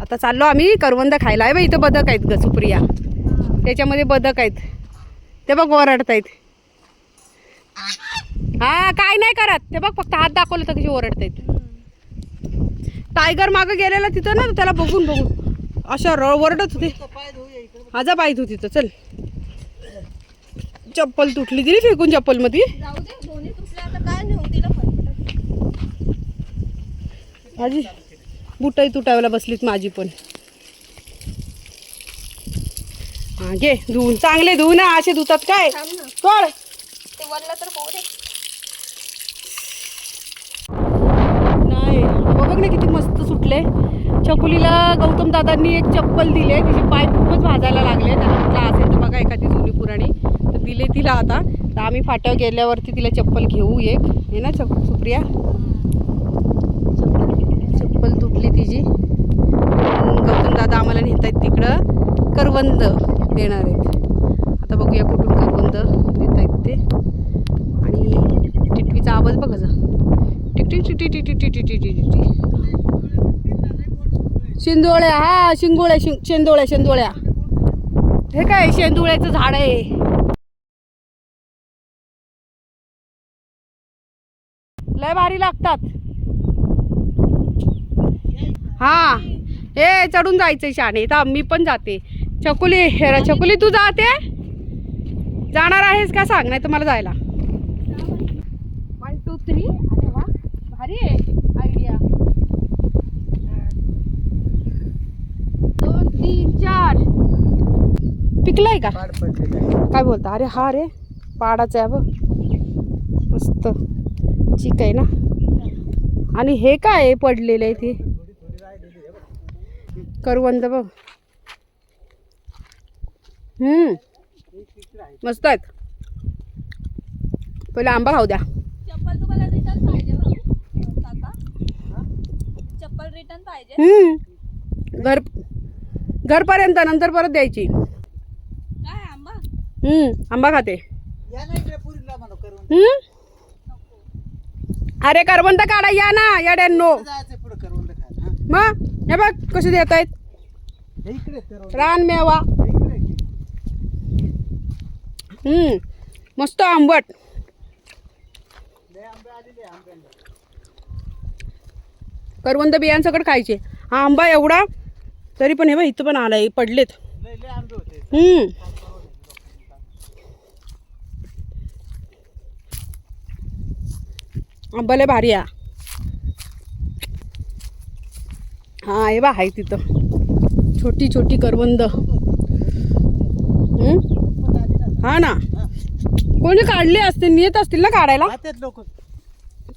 आता चाललो आम्ही करवंद खायला. आहे बा इथं बदक आहेत ग सुप्रिया. त्याच्यामध्ये बदक आहेत. ते बघ ओरडतायत. हा काय नाही करत. ते बघ फक्त हात दाखवलं तर कशी ओरडतायत. टायगर मागं गेलेला तिथं ना त्याला बघून बघून. अशा र ओरडत होते. माझा पाय धु तिथं चल. चप्पल तुटली दिली फेकून चप्पलमध्ये जाऊ दे दोन्ही तुटल्या आता काय नेऊ तिला फटफट माझी बुटही तुटायला बसलीत माझी पण. हा घे धुवून. चांगले धुवून ना असे धुतात काय? कळ नाही बघ ना किती मस्त सुटले. चकुलीला गौतम दादांनी एक चप्पल दिले तिचे पाय खूपच भाजायला लागले त्याला असेल तर बघा एखादी जुनी पुराणी. तर दिले तिला आता. तर आम्ही फाट्यावर गेल्यावरती तिला चप्पल घेऊ एक. हे ना चप सुप्रिया? चप्पल तुटली तिची. गौतम दादा आम्हाला नेत आहेत तिकडं. करवंद देणार आहेत. आता बघूया कुठून करवंद देत आहेत ते. आणि टिटवीचा आवाज बघा जा. टिकटी टिटी टिटी टिटी टिटी टिटी शेंदोळ्या हा शिंगोळ्या शिंग शेंदोळ्या शेंदोळ्या. हे काय शेंदोळ्याचं झाड आहे. लय भारी लागतात. हा. हे चढून जायचंय शाने. तर मी पण जाते. चकुली हे रे, चकुली तू जाते? जाणार आहेस का सांग नाही तर मला जायला. वन टू थ्री अरे वा भारी आहे. आयडिया दोन तीन चार. पिकलाय का? काय बोलता? अरे हा रे पाडाचा आहे बघ. मस्त. चिक आहे ना? आणि हे काय पडलेलं आहे ते. करवंद बघ. हम्म. मस्त आहेत. पहिले आंबा खाऊ द्या. चप्पल तुम्हाला रिटर्न पाहिजे चप्पल रिटर्न पाहिजे. हम्म. घर घरपर्यंत नंतर परत द्यायची. काय आंबा? हम्म. आंबा खाते. या अरे करवंद काढा या ना खायला हा. मग हे बघ कसे देत आहेत रानमेवा हम्म. मस्त आंबट. करवंद बियांसकट खायचे. हा आंबा एवढा तरी पण हे बघ इथं पण आलाय पडलेत. हम्म. आंबाले भारी हा हे बा आहे तिथं. छोटी छोटी करवंद? हा? ना. कोणी काढले असते नेत असतील ना काढायला?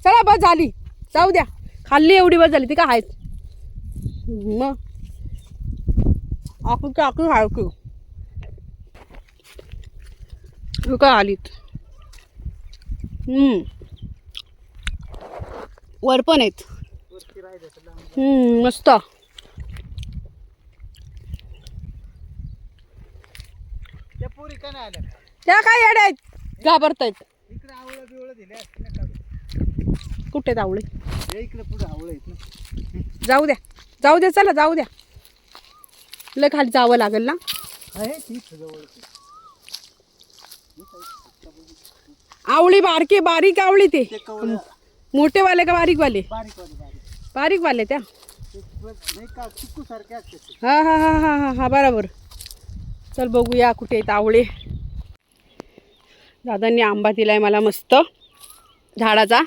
चला बस झाली. जाऊ द्या. खाल्ली एवढी बस झाली ती का आहेत मग. आकू आकू तू का. आलीत. वर पण आहेत. हम्म, मस्त. त्या पुरी का नाही आल्या? त्या काय येड्या आहेत? घाबरतायत. इकडे आवळं बिवळं दिले असते ना काढून. कुठे आवळे? हे इकडे पुढे आवळं आहेत ना. जाऊ द्या. जाऊ द्या चला जाऊ द्या. लय खाली जावं लागेल ना? आहे तीच जवळ. आवळी बारकी बारीक आवळी ते. ते कवळं. मोठे वाले का बारीक वाले बारीक. वाले बारीक बारीक वाले त्या? ते नाही का चिक्कू सारखे असते ते. हा हा हा हा हा हा बरोबर. चल बघूया कुठे आहेत आवळे. दादांनी आंबा दिला आहे मला मस्त. झाडाचा.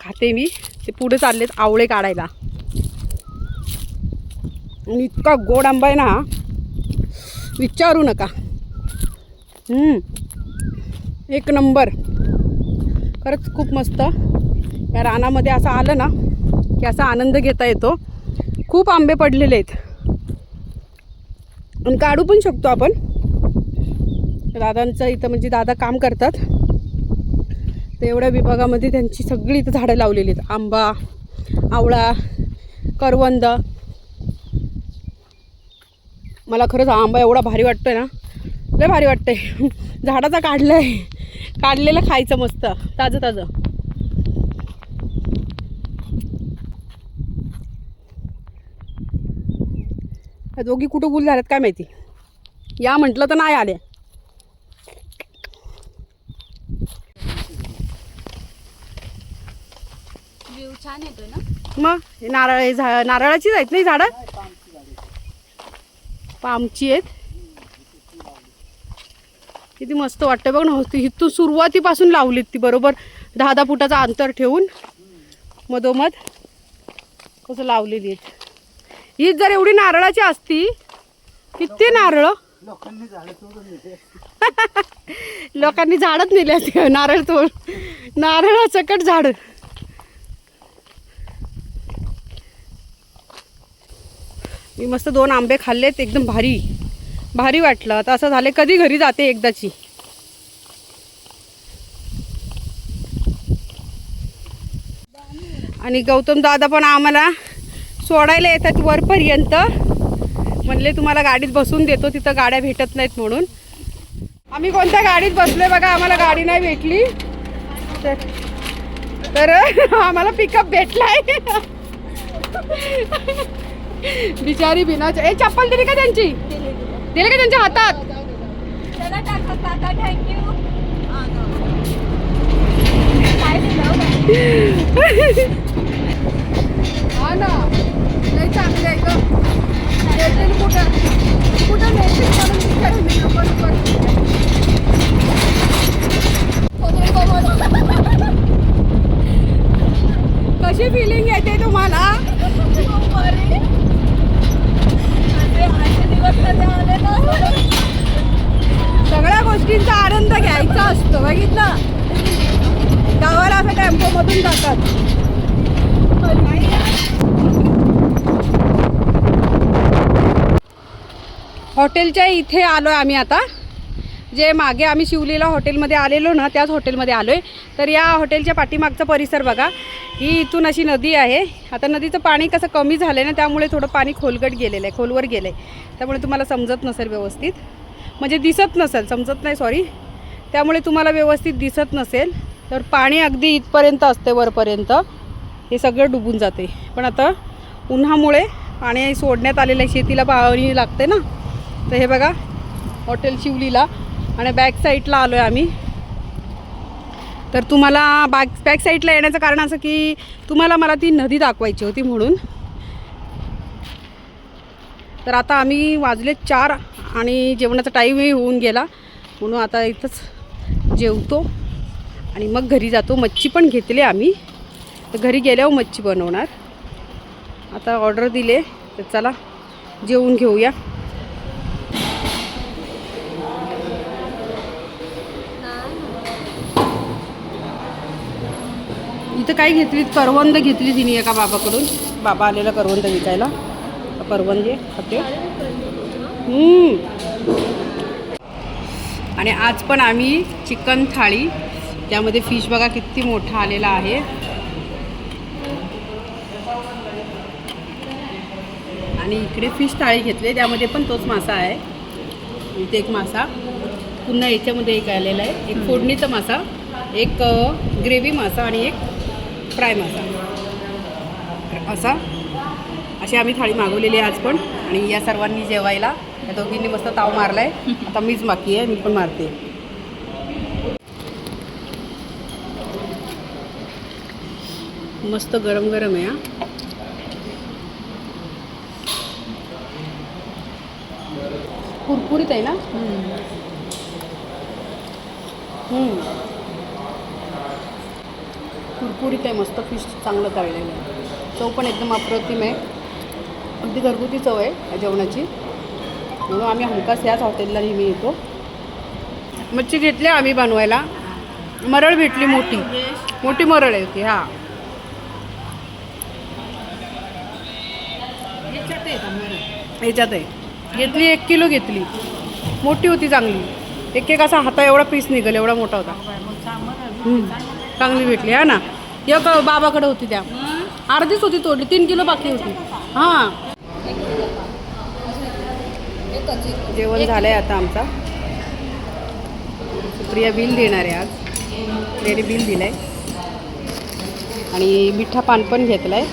खाते मी. ते पुढे चाललेत आवळे काढायला. आणि इतका गोड आंबा आहे ना विचारू नका. एक नंबर. खरंच खूप मस्त. या रानामध्ये असं आलं ना की असा आनंद घेता येतो. खूप आंबे पडलेले आहेत. आणि काढू पण शकतो आपण. दादांचं इथं म्हणजे दादा काम करतात. तर एवढ्या विभागामध्ये त्यांची सगळी इथं झाडं लावलेली आहेत. आंबा आवळा करवंद. मला खरंच आंबा एवढा भारी वाटतोय ना. लय भारी वाटतंय. झाडाचा आहे काढलेलं खायचं मस्त. ताजं ताजं. त्या दोघी कुठं गुल झाल्यात काय माहिती? या म्हटलं तर नाही आले. छान येतोय ना? मग हे नारळ हे झा नारळाचीच आहेत नाही झाडं? पामची आहेत. किती मस्त वाटतं बघ ना ती इथून सुरुवातीपासून लावलीत ती बरोबर? दहा दहा फुटाचं अंतर ठेवून मधोमध कसं लावलेली आहेत. ही जर एवढी नारळाची असती किती नारळ? लोकांनी झाडच नेले असते नारळ तोड नारळ सकट झाड. मी मस्त दोन आंबे खाल्लेत एकदम भारी भारी वाटलं. आता असं झालं कधी घरी जाते एकदाची. आणि गौतम दादा पण आम्हाला सोडायला येतात वरपर्यंत. म्हणले तुम्हाला गाडीत बसून देतो तिथं गाड्या भेटत नाहीत म्हणून. आम्ही कोणत्या गाडीत बसलोय बघा आम्हाला गाडी नाही भेटली. तर- आम्हाला पिकअप भेटलाय. बिचारी बिनाच ए चप्पल दिली का त्यांची? दिली का त्यांच्या हातात? हा ना. लय चांगलं आहे गं. भेटेल कुठं? कुठं भेटेल? म्हणून विचारेल मी बरोबर कशी फिलिंग येते तुम्हाला? सगळ्या गोष्टींचा आनंद घ्यायचा असतो बघितलं? गावाला असं टेम्पो मधून जातात. हॉटेलच्या इथे आलो आहे आम्ही आता. जे मागे आम्ही शिवलीला हॉटेलमध्ये आलेलो ना त्याच हॉटेलमध्ये आलो आहे तर या हॉटेलच्या पाठीमागचा परिसर बघा. ही इथून अशी नदी आहे. आता नदीचं पाणी कसं कमी झालं आहे ना त्यामुळे थोडं पाणी खोलगट गेलेलं आहे खोलवर गेलं आहे त्यामुळे तुम्हाला समजत नसेल व्यवस्थित. म्हणजे दिसत नसेल समजत नाही सॉरी त्यामुळे तुम्हाला व्यवस्थित दिसत नसेल. तर पाणी अगदी इथपर्यंत असते वरपर्यंत. हे सगळं डुबून जाते पण आता उन्हामुळे पाणी सोडण्यात आलेलं आहे. शेतीला पाणी लागते ना. तर हे बघा हॉटेल शिवलीला आणि बॅक साईडला आलो आहे आम्ही. तर तुम्हाला बॅक बॅक साईडला येण्याचं कारण असं की तुम्हाला मला ती नदी दाखवायची होती म्हणून. तर आता आम्ही वाजले चार आणि जेवणाचा टाईमही होऊन गेला. म्हणून आता इथंच जेवतो आणि मग घरी जातो. मच्छी पण घेतली आम्ही. तर घरी गेल्यावर मच्छी बनवणार. आता ऑर्डर दिले तर चला जेवून घेऊया. इथं काय घेतली करवंद घेतली तिने एका बाबाकडून. बाबा आलेला करवंद विकायला. परवंदे खाते. आणि आज पण आम्ही चिकन थाळी त्यामध्ये फिश बघा किती मोठा आलेला आहे. आणि इकडे फिश थाळी घेतली त्यामध्ये पण तोच मासा आहे. इथे एक मासा. पुन्हा याच्यामध्ये एक आलेला आहे. एक फोडणीचा मासा एक ग्रेव्ही मासा आणि एक फ्राय मासा तर असा. अशी आम्ही थाळी मागवलेली आहे आज पण. आणि या सर्वांनी जेवायला. या दोघींनी मस्त ताव मारलाय. आता मीच बाकी आहे मी पण मारते. मस्त गरम गरम आहे हा. कुरकुरीत आहे ना. कुरकुरीत आहे मस्त फिश चांगलं तळलेलं आहे. चव पण एकदम अप्रतिम आहे. अगदी घरगुती चव आहे या जेवणाची. म्हणून आम्ही हमखास याच हॉटेलला नेहमी येतो. मच्छी घेतली आम्ही बनवायला. मरळ भेटली मोठी. मोठी मरळ आहे ती हां. ह्याच्यात आहे घेतली एक किलो घेतली. मोठी होती चांगली. एक एक असा हाता एवढा पीस निघाल एवढा मोठा होता. हम्म. चांगली भेटली हा ना? एक बाबाकडे होती त्या. अर्धीच होती तोडली तीन किलो बाकी होती. हां. जेवण झालं आहे आता आमचा. सुप्रिया बिल देणार आहे आज. सुप्रियाने बिल दिलं आहे आणि मिठा पान पण घेतलं आहे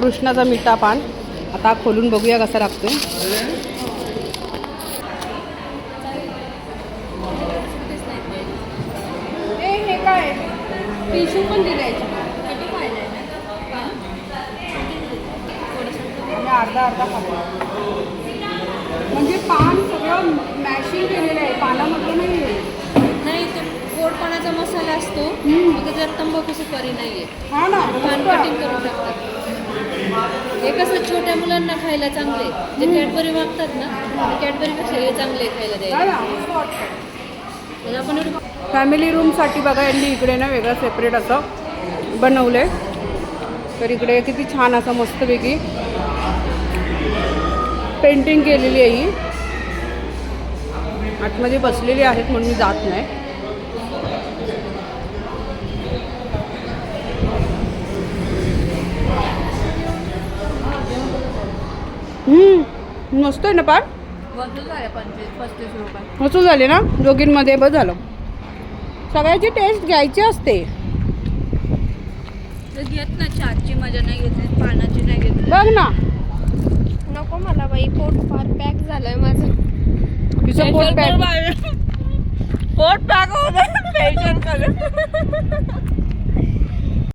कृष्णाचा मिठा पान. आता खोलून बघूया कसा लागतोय ए हे काय टिश्यू पण दिले अर्धा अर्धा खातो म्हणजे पान सगळं मॅशिंग केलेलं आहे. पानामधलं नाही आहे. नाही तो गोडपणाचा मसाला असतो. हम्म. मग त्याच्यात तंबाखू सुपारी नाहीये. हा ना. पान मस्त. कटिंग करून टाकतात हे कसं छोट्या मुलांना खायला चांगले जे कॅडबरी मागतात ना कॅडबरी पेक्षा हे चांगले खायला द्यायला. म्हणजे आपण फॅमिली रूमसाठी बघा यांनी इकडे ना वेगळं सेपरेट असं बनवलं आहे तर इकडे किती छान असं मस्तपैकी पेंटिंग केलेली आहे ही. आतमध्ये बसलेली आहेत म्हणून मी जात नाही. मस्त आहे ना पार? वसूल झाले ना? दोघींमध्ये बस झालं. सगळ्याची टेस्ट घ्यायची असते. तर घेत ना चहाची मजा नाही घेतली पानाची नाही घेतली बघ ना. नको मला बाई पोट फार पॅक झालंय माझं. तिचं पोट पॅक पोट पॅक होत करून